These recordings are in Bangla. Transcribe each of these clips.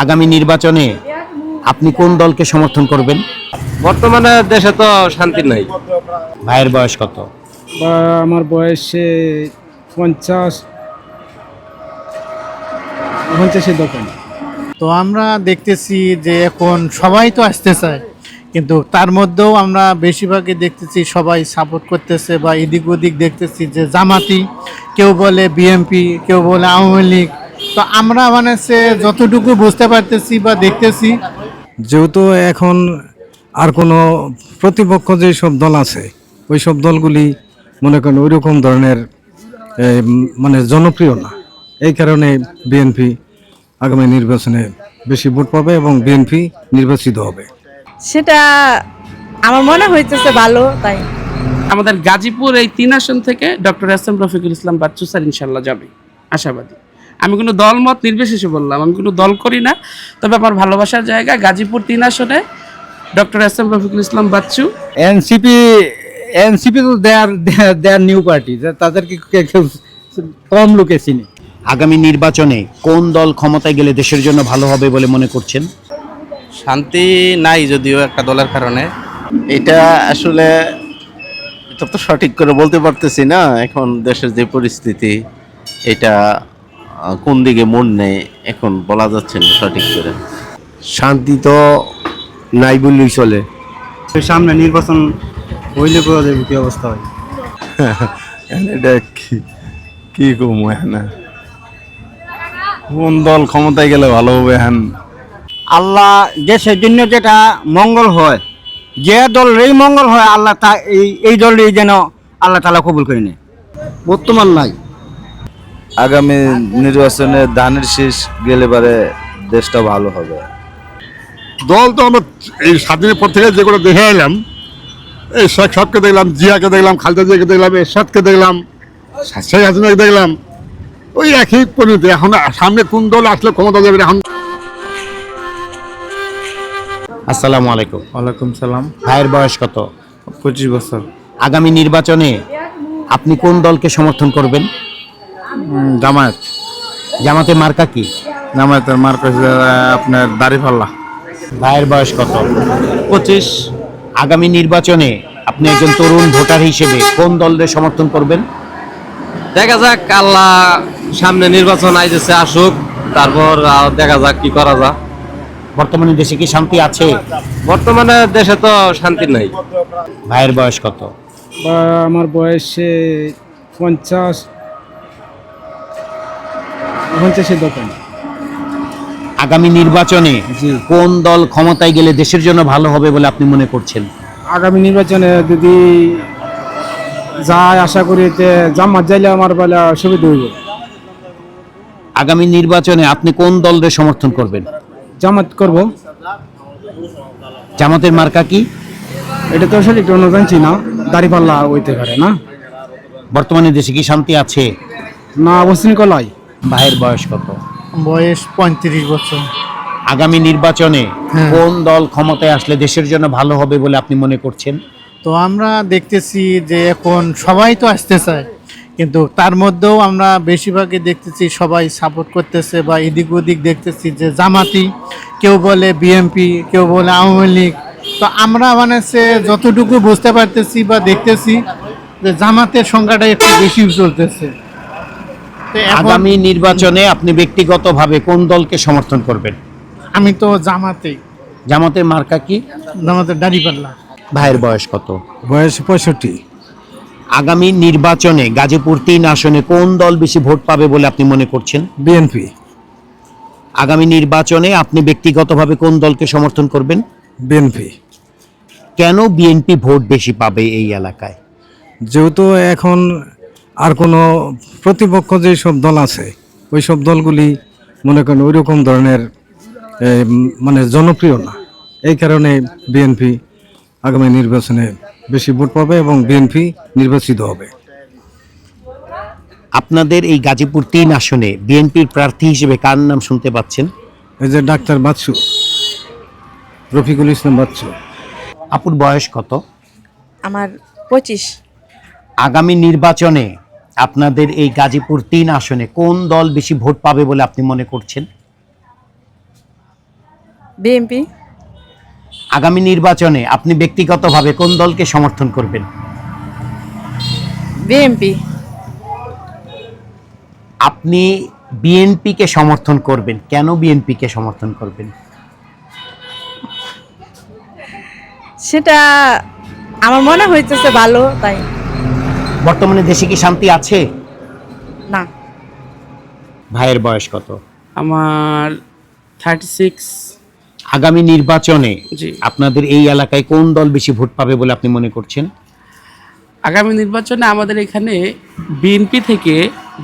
আগামী নির্বাচনে আপনি কোন দলকে সমর্থন করবেন? বর্তমানে দেশে তো শান্তি নাই। ভাইয়ের বয়স কত? বা আমার বয়সে পঞ্চাশ পঞ্চাশের দোকান। তো আমরা দেখতেছি যে এখন সবাই তো আসতে চায় কিন্তু তার মধ্যেও আমরা বেশিরভাগই দেখতেছি সবাই সাপোর্ট করতেছে বা এদিক ওদিক দেখতেছি যে জামাতি কেউ বলে বিএমপি কেউ বলে আওয়ামী লীগ তো আমরা মানে সে যতটুকু বুঝতে পারতেছি বা দেখতেছি যেহেতু এখন আর কোনো প্রতিপক্ষ যে সব দল আছে ওই সব দলগুলি মনে করেন ওই রকম ধরনের মানে জনপ্রিয় না। এই কারণে বিএনপি আগামী নির্বাচনে বেশি ভোট পাবে এবং বিএনপি নির্বাচিত হবে। সেটা আমার মনে হইতেছে ভালো তাই। আমাদের গাজীপুর এই তিন আসন থেকে doctor S M Rafiqul Islam Bachchu sir ইনশাল্লাহ যাবে। আশাবাদী। আমি কোনো দলমত নির্বিশেষে বললাম আমি কোনো দল করি না। তবে আমার ভালোবাসার জায়গা গাজীপুর তিন আসনে doctor S M Rafiqul Islam Bachchu. NCP NCP তো দেয়ার দেয়ার নিউ পার্টি তাদেরকে কেউ কম লোকে চিনি। আগামী নির্বাচনে কোন দল ক্ষমতায় গেলে দেশের জন্য ভালো হবে বলে মনে করছেন? শান্তি নাই যদিও একটা দলের কারণে। এটা আসলে এটা তো সঠিক করে বলতে পারতেছি না এখন দেশের যে পরিস্থিতি এটা কোন দিকে মন নেই এখন বলা যাচ্ছে না সঠিক করে। শান্তি তো নাই বললেই চলে। সামনে নির্বাচন হইলে বোঝা যাবে কি অবস্থা হয়। এটা কি কি কমু হ্যাঁ কোন দল ক্ষমতায় গেলে ভালো হবে হ্যাঁ আল্লাহ দেশের জন্য যেটা মঙ্গল হয় যে দল দলেরই মঙ্গল হয় আল্লাহ তা এই এই দলেরই যেন আল্লাহ তালা কবুল করে নেয়। বর্তমান নাই। আগামী নির্বাচনে ধানের শীষ গেলে পারে দেশটা ভালো হবে। দল তো আমরা এই স্বাধীনের পর থেকে যেগুলো দেখে এলাম এই শেখ সাহেবকে দেখলাম জিয়াকে দেখলাম খালেদা জিয়াকে দেখলাম এরশাদকে দেখলাম শেখ হাসিনাকে দেখলাম ওই একই পরিণতি। এখন সামনে কোন দল আসলে ক্ষমতা যাবে এখন আসসালামু আলাইকুম। ওয়ালাইকুম সালাম। ভাইয়ের বয়স কত? পঁচিশ বছর। আগামী নির্বাচনে আপনি কোন দলকে সমর্থন করবেন? জামায়াত। জামাতে মার্কা কি? জামায়াতের মার্কেট আপনার দাড়িপাল্লা ভাইয়ের বয়স কত? পঁচিশ। আগামী নির্বাচনে আপনি একজন তরুণ ভোটার হিসেবে কোন দলের সমর্থন করবেন? দেখা যাক আল্লাহ সামনে নির্বাচন আইতেছে আসুক। তারপর দেখা যাক কি করা যাক বর্তমানে দেশে কি শান্তি আছে? বর্তমানে দেশে তো শান্তি নাই। ভাইয়ের বয়স কত? আমার বয়সে পঞ্চাশ দোকান। আগামী নির্বাচনে কোন দল ক্ষমতায় গেলে দেশের জন্য ভালো হবে বলে আপনি মনে করছেন? আগামী নির্বাচনে যদি যায় আশা করি যে জামাত যাইলে আমার বেলা সুবিধা হইব। আগামী নির্বাচনে আপনি কোন দলের সমর্থন করবেন? জামাত করব। জামাতের মার্কা কি? এটা তো আসলে একটু জানছি না দাড়িপাল্লা হইতে পারে না। বর্তমানে দেশে কি শান্তি আছে? না অশৃঙ্খলাই। ভাইয়ের বয়স কত? বয়স পঁয়ত্রিশ বছর। আগামী নির্বাচনে কোন দল ক্ষমতায় আসলে দেশের জন্য ভালো হবে বলে আপনি মনে করছেন? তো আমরা দেখতেছি যে এখন সবাই তো আসতে চায় কিন্তু তার মধ্যেও আমরা বেশিরভাগই দেখতেছি সবাই সাপোর্ট করতেছে বা এদিক ওদিক দেখতেছি যে জামাতি কেউ বলে বিএমপি কেউ বলে আওয়ামী লীগ। তো আমরা মানে সে যতটুকু বুঝতে পারতেছি বা দেখতেছি যে জামাতের সংখ্যাটা একটু বেশি চলতেছে। আগামী নির্বাচনে আপনি ব্যক্তিগতভাবে কোন দলকে সমর্থন করবেন? আমি তো জামাতে। জামাতে মার্কা কি? জামাতে দাঁড়িপাল্লা ভাইয়ের বয়স কত? বয়স পঁয়ষট্টি। আগামী নির্বাচনে গাজীপুর তিন আসনে কোন দল বেশি ভোট পাবে বলে আপনি মনে করছেন? বিএনপি। আগামী নির্বাচনে আপনি ব্যক্তিগতভাবে কোন দলকে সমর্থন করবেন? বিএনপি। কেন বিএনপি ভোট বেশি পাবে এই এলাকায়? যেহেতু এখন আর কোনো প্রতিপক্ষ যে সব দল আছে ওই সব দলগুলি মনে করেন ওই রকম ধরনের মানে জনপ্রিয় না। এই কারণে বিএনপি আগামী নির্বাচনে বেশি ভোট পাবে এবং বিএনপি নির্বাচিত হবে। আপনাদের এই গাজীপুর তিন আসনে বিএনপির প্রার্থী হিসেবে কার নাম শুনতে পাচ্ছেন? এই যে ডাক্তার বাচ্চু রফিকুল ইসলাম বাচ্চু। আপুর বয়স কত? আমার পঁচিশ। আগামী নির্বাচনে আপনাদের এই গাজীপুর তিন আসনে কোন দল বেশি ভোট পাবে বলে আপনি মনে করছেন? বিএনপি। আগামী নির্বাচনে আপনি ব্যক্তিগতভাবে কোন দলকে সমর্থন করবেন? বিএমপি আপনি বিএনপিকে সমর্থন করবেন। কেন বিএনপিকে সমর্থন করবেন? সেটা আমার মনে হইতেছে ভালো তাই। বর্তমানে দেশে কি শান্তি আছে? না। ভাইয়ের বয়স কত? আমার থার্টি সিক্স আগামী নির্বাচনে জি। আপনাদের এই এলাকায় কোন দল বেশি ভোট পাবে বলে আপনি মনে করছেন? আগামী নির্বাচনে আমাদের এখানে বিএনপি থেকে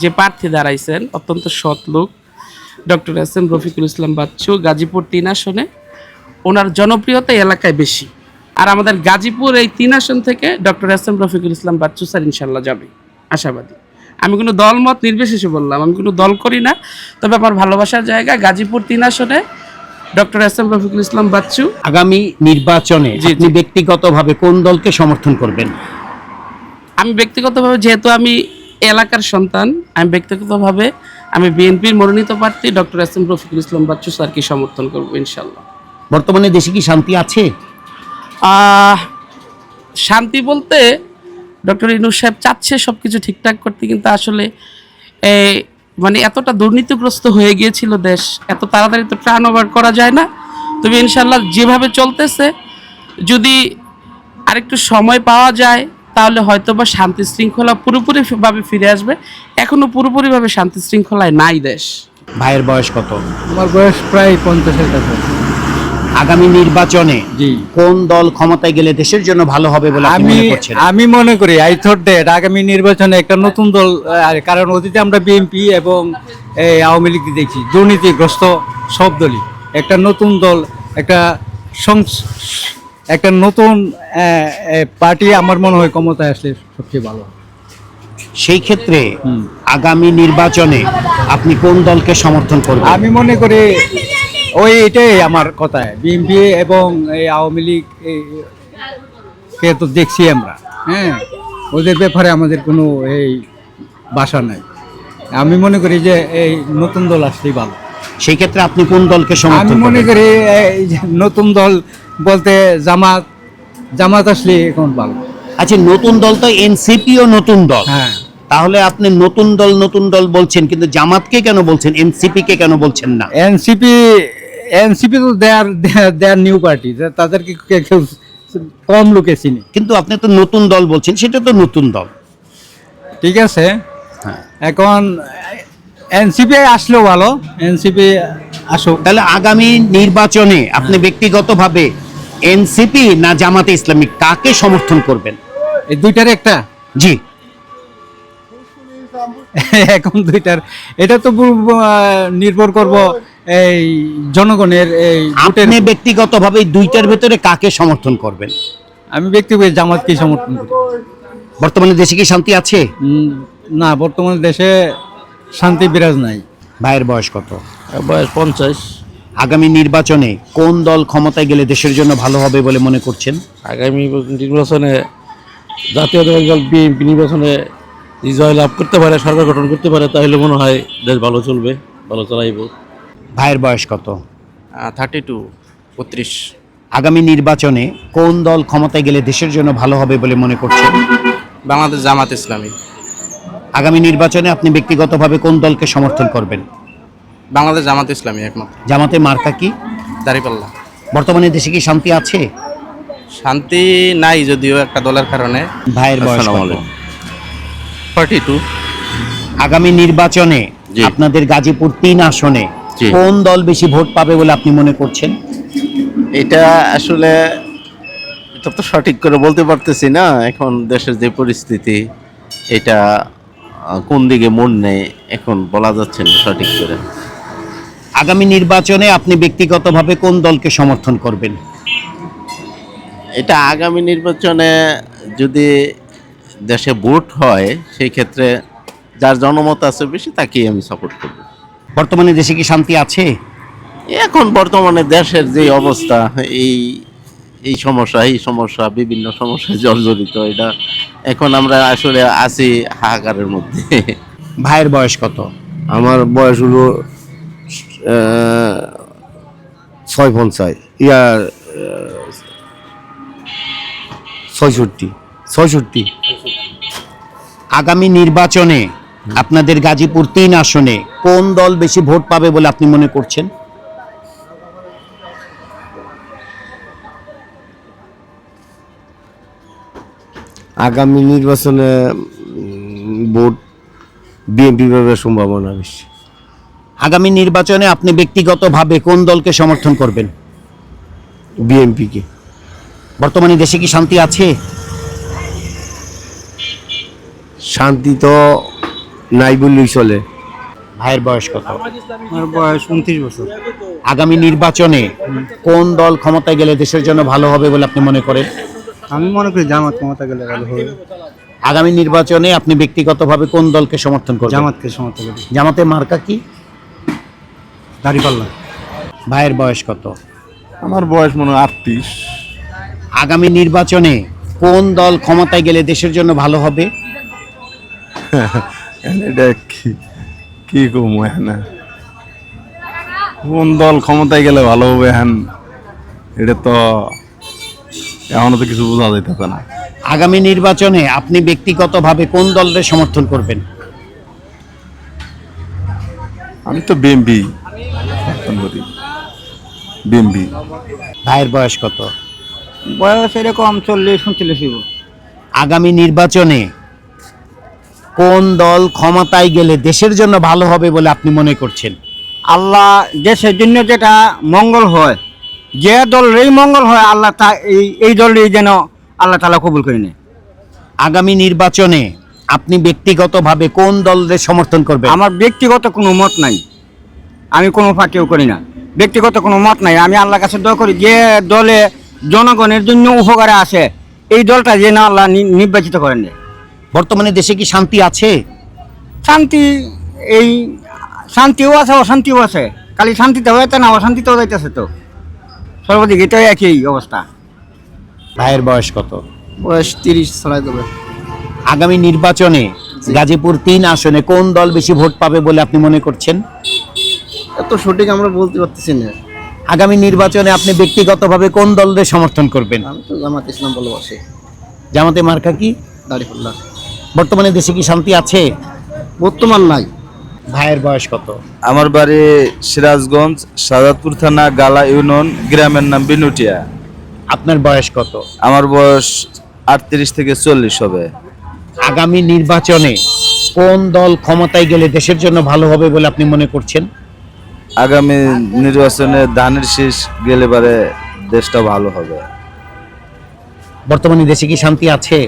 যে প্রার্থী দাঁড়াইছেন অত্যন্ত সৎ লোক doctor S M Rafiqul Islam Bachchu Gazipur তিন আসনে ওনার জনপ্রিয়তা এলাকায় বেশি। আর আমাদের গাজীপুর এই তিন আসন থেকে doctor S M Rafiqul Islam Bachchu sir ইনশাল্লাহ যাবে। আশাবাদী। আমি কোনো দলমত নির্বিশেষে বললাম আমি কোনো দল করি না তবে আমার ভালোবাসার জায়গা গাজীপুর তিন আসনে doctor S M Rafiqul Islam Bachchu. আগামী নির্বাচনে আপনি ব্যক্তিগতভাবে কোন দলকে সমর্থন করবেন? আমি ব্যক্তিগতভাবে যেহেতু আমি এলাকার সন্তান আমি ব্যক্তিগতভাবে আমি বিএনপির মনোনীত প্রার্থী doctor S M Rafiqul Islam Bachchu স্যারকে সমর্থন করব ইনশাল্লাহ। বর্তমানে দেশে কি শান্তি আছে? শান্তি বলতে ডক্টর ইনু সাহেব চাচ্ছে সব কিছু ঠিকঠাক করতে কিন্তু আসলে মানে এতটা দুর্নীতিগ্রস্ত হয়ে গিয়েছিল দেশ এত তাড়াতাড়ি তো টার্ন ওভার করা যায় না। তবে ইনশাল্লাহ যেভাবে চলতেছে যদি আরেকটু সময় পাওয়া যায় তাহলে হয়তো বা শান্তি শৃঙ্খলা পুরোপুরিভাবে ফিরে আসবে। এখনও পুরোপুরিভাবে শান্তি শৃঙ্খলায় নাই দেশ। ভাইয়ের বয়স কত? আমার বয়স প্রায় পঞ্চাশের কাছে আগামী নির্বাচনে কোন দল ক্ষমতায় গেলে দেশের জন্য ভালো হবে বলে আমি আমি মনে করি আই থট দ্যাট আগামী নির্বাচনে একটা নতুন দল কারণ অতীতে আমরা বিএনপি এবং এই আওয়ামী লীগ দেখছি দুর্নীতিগ্রস্ত সব দলই। একটা নতুন দল একটা একটা নতুন পার্টি আমার মনে হয় ক্ষমতায় আসলে সবচেয়ে ভালো সেই ক্ষেত্রে আগামী নির্বাচনে আপনি কোন দলকে সমর্থন করবেন? আমি মনে করি ওই এটাই আমার কথা। বিএনপি এবং এই আওয়ামী লীগ কে তো দেখছি আমরা হ্যাঁ? ওদের ব্যাপারে আমাদের কোনো এই বাসা নাই। আমি মনে করি যে এই নতুন দল আসলেই ভালো। সেই ক্ষেত্রে আপনি কোন দলকে আমি মনে করি এই নতুন দল বলতে জামাত জামাত আসলে এখন ভালো। আচ্ছা নতুন দল তো এনসিপিও নতুন দল। হ্যাঁ। তাহলে আপনি নতুন দল নতুন দল বলছেন কিন্তু জামাতকে কেন বলছেন? এনসিপি কে কেন বলছেন না? এনসিপি এনসিপি তো দেয়ার দেয়ার নিউ পার্টি তাদেরকে কেউ কম লোকে চিনি। কিন্তু আপনি তো নতুন দল বলছেন সেটা তো নতুন দল। ঠিক আছে? হ্যাঁ। এখন এনসিপি আসলেও ভালো এনসিপি আসুক। তাহলে আগামী নির্বাচনে আপনি ব্যক্তিগতভাবে এনসিপি না জামাতে ইসলামী কাকে সমর্থন করবেন? এই দুইটার একটা? জি। এখন দুইটার। এটা তো নির্ভর করব এই জনগণের এই আপনি ব্যক্তিগতভাবে দুইটার ভেতরে কাকে সমর্থন করবেন? আমি ব্যক্তিগত জামাতকে সমর্থন করি। বর্তমানে দেশে কি শান্তি আছে? না বর্তমানে দেশে শান্তি বিরাজ নাই। ভাইয়ের বয়স কত? বয়স পঞ্চাশ। আগামী নির্বাচনে কোন দল ক্ষমতায় গেলে দেশের জন্য ভালো হবে বলে মনে করছেন? আগামী নির্বাচনে জাতীয় দল বিএনপি নির্বাচনে জয় লাভ করতে পারে সরকার গঠন করতে পারে তাহলে মনে হয় দেশ ভালো চলবে ভালো চালাইব। ভাইয়ের বয়স কত? থার্টি টু বত্রিশ। আগামী নির্বাচনে কোন দল ক্ষমতায় গেলে দেশের জন্য ভালো হবে বলে মনে করছেন? বাংলাদেশ জামাত ইসলামী। আগামী নির্বাচনে আপনি ব্যক্তিগতভাবে কোন দলকে সমর্থন করবেন? বাংলাদেশ জামাত ইসলামী একমাত্র জামাতে মার্কা কি? দাঁড়িপাল্লা বর্তমানে দেশে কি শান্তি আছে? শান্তি নাই যদিও একটা দলের কারণে। ভাইয়ের বয়স। ফর্টি টু আগামী নির্বাচনে। আপনাদের গাজীপুর তিন আসনে। কোন দল বেশি ভোট পাবে বলে আপনি মনে করছেন? এটা আসলে এটা তো সঠিক করে বলতে পারতেছি না। এখন দেশের যে পরিস্থিতি এটা কোন দিকে মন নেই এখন বলা যাচ্ছে না সঠিক করে। আগামী নির্বাচনে আপনি ব্যক্তিগতভাবে কোন দলকে সমর্থন করবেন? এটা আগামী নির্বাচনে যদি দেশে ভোট হয় সেই ক্ষেত্রে যার জনমত আছে বেশি তাকেই আমি সাপোর্ট করব। বর্তমানে দেশে কি শান্তি আছে? এখন বর্তমানে দেশের যে অবস্থা এই এই সমস্যা এই সমস্যা বিভিন্ন সমস্যায় জর্জরিত এটা এখন আমরা আসলে আছি হাহাকারের মধ্যে। ভাইয়ের বয়স কত? আমার বয়স হলো ছয় পঞ্চাশ ইয়া ছয়ষট্টি ছয়ষট্টি। আগামী নির্বাচনে আপনাদের গাজীপুর তিন আসনে কোন দল বেশি ভোট পাবে বলে আপনি মনে করছেন? আগামী নির্বাচনে ভোট বিএনপি পাবার সম্ভাবনা বেশি। আগামী নির্বাচনে আপনি ব্যক্তিগতভাবে কোন দলকে সমর্থন করবেন? বিএনপিকে। বর্তমানে দেশে কি শান্তি আছে? শান্তি তো নাই বললেই চলে। ভাইয়ের বয়স কত? আমার বয়স উনত্রিশ বছর। আগামী নির্বাচনে কোন দল ক্ষমতায় গেলে দেশের জন্য ভালো হবে বলে আপনি মনে করেন? আমি মনে করি জামাত ক্ষমতা গেলে ভালো হবে। আগামী নির্বাচনে আপনি ব্যক্তিগতভাবে কোন দলকে সমর্থন করবেন? জামাতকে সমর্থন করি। জামাতে মার্কা কি? দাঁড়িপাল্লা। ভাইয়ের বয়স কত? আমার বয়স মনে হয় আটত্রিশ। আগামী নির্বাচনে কোন দল ক্ষমতায় গেলে দেশের জন্য ভালো হবে? এটা কি কি কমু হ্যাঁ কোন দল ক্ষমতায় গেলে ভালো হবে হ্যান এটা তো এখনও তো কিছু বোঝা যাইতেছে না। আগামী নির্বাচনে আপনি ব্যক্তিগতভাবে কোন দলের সমর্থন করবেন? আমি তো বিএমপি সমর্থন করি। বিএমপি। ভাইয়ের বয়স কত? বয়স এরকম চল্লিশ উনচল্লিশ আগামী নির্বাচনে কোন দল ক্ষমতায় গেলে দেশের জন্য ভালো হবে বলে আপনি মনে করছেন? আল্লাহ দেশের জন্য যেটা মঙ্গল হয় যে দলেরই মঙ্গল হয় আল্লাহ তা এই এই দলেরই যেন আল্লাহ তালা কবুল করে নেয়। আগামী নির্বাচনে আপনি ব্যক্তিগতভাবে কোন দলের সমর্থন করবেন? আমার ব্যক্তিগত কোনো মত নাই। আমি কোনো পার্টিও করি না। ব্যক্তিগত কোনো মত নাই। আমি আল্লাহর কাছে দোয়া করি যে দলে জনগণের জন্য উপকারে আসে এই দলটা যেন আল্লাহ নির্বাচিত করেন। বর্তমানে দেশে কি শান্তি আছে? শান্তি এই শান্তিও আছে অশান্তিও আছে। খালি শান্তিতে হয়েছে না অশান্তিতেও যাইতেছে তো। সর্বাধিক এটাই একই অবস্থা। ভাইয়ের বয়স কত? বয়স তিরিশ ছড়াই দেবে। আগামী নির্বাচনে গাজীপুর তিন আসনে কোন দল বেশি ভোট পাবে বলে আপনি মনে করছেন? এত সঠিক আমরা বলতে পারতেছি না। আগামী নির্বাচনে আপনি ব্যক্তিগতভাবে কোন দলের সমর্থন করবেন? আমি তো জামাত ইসলাম ভালোবাসি। জামাতে মার্কা কি? দাঁড়িপাল্লা। বর্তমানে দেশে কি শান্তি আছে? বর্তমান নাই। ভাইয়ের বয়স কত? আমার বাড়ি সিরাজগঞ্জ সাজাদপুর থানা গালা ইউনিয়ন গ্রামের নাম বিনুটিয়া। আপনার বয়স কত? আমার বয়স আটত্রিশ থেকে চল্লিশ হবে। আগামী নির্বাচনে কোন দল ক্ষমতায় গেলে দেশের জন্য ভালো হবে বলে আপনি মনে করছেন? আগামী নির্বাচনে ধানের শীষ গেলে পারে দেশটা ভালো হবে। বর্তমানে দেশে কি শান্তি আছে?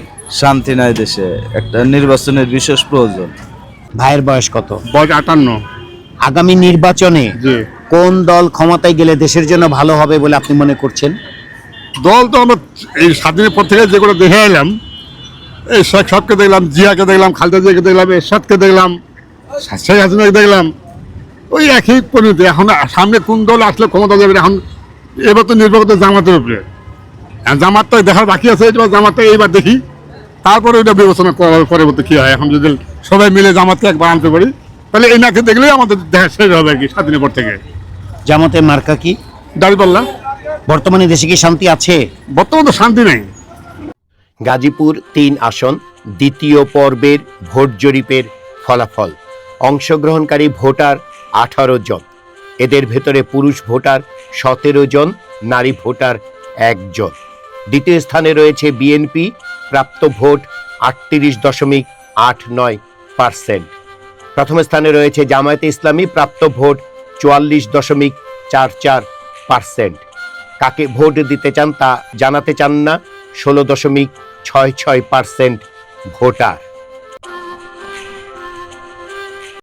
শান্তি নাই দেশে। একটা নির্বাচনের বিশেষ প্রয়োজন। ভাইয়ের বয়স কত? বয়স আটান্ন। আগামী নির্বাচনে জি। কোন দল ক্ষমতায় গেলে দেশের জন্য ভালো হবে বলে আপনি মনে করছেন? দল তো আমরা এই স্বাধীনের পর থেকে যেগুলো দেখে এলাম এই শেখ সাহেবকে দেখলাম জিয়াকে দেখলাম খালেদা জিয়াকে দেখলাম এরশাদকে দেখলাম শেখ হাসিনাকে দেখলাম ওই একই পরিণতি। এখন সামনে কোন দল আসলে ক্ষমতা যাবে এখন এবার তো নির্ভর করতে জামাতের উপরে। জামাতটা দেখার বাকি আছে এবার জামাতটা এইবার দেখি। তারপরে ওইটা বিবেচনা করার পরবর্তী কী হয়? এখন যদি সবাই মিলে জামাতকে একবার আনতে পারি তাহলে এই নাকে দেখলেই আমাদের দেখা শেষ হবে আর কি স্বাধীনের পর থেকে। জামাতে মার্কা কি? দাঁড়িপাল্লা। বর্তমানে দেশে কি শান্তি আছে? বর্তমানে তো শান্তি নেই। গাজীপুর তিন আসন দ্বিতীয় পর্বের ভোট জরিপের ফলাফল। অংশগ্রহণকারী ভোটার আঠারো জন। এদের ভেতরে পুরুষ ভোটার সতেরো জন নারী ভোটার একজন দ্বিতীয় স্থানে রয়েছে বিএনপি প্রাপ্ত ভোট আটত্রিশ দশমিক আট নয় পার্সেন্ট। প্রথম স্থানে রয়েছে জামায়াতে ইসলামী, প্রাপ্ত ভোট চুয়াল্লিশ দশমিক চার চার পার্সেন্ট। কাকে ভোট দিতে চান তা জানাতে চান না, ষোলো দশমিক ছয় ছয় পার্সেন্ট ভোটার।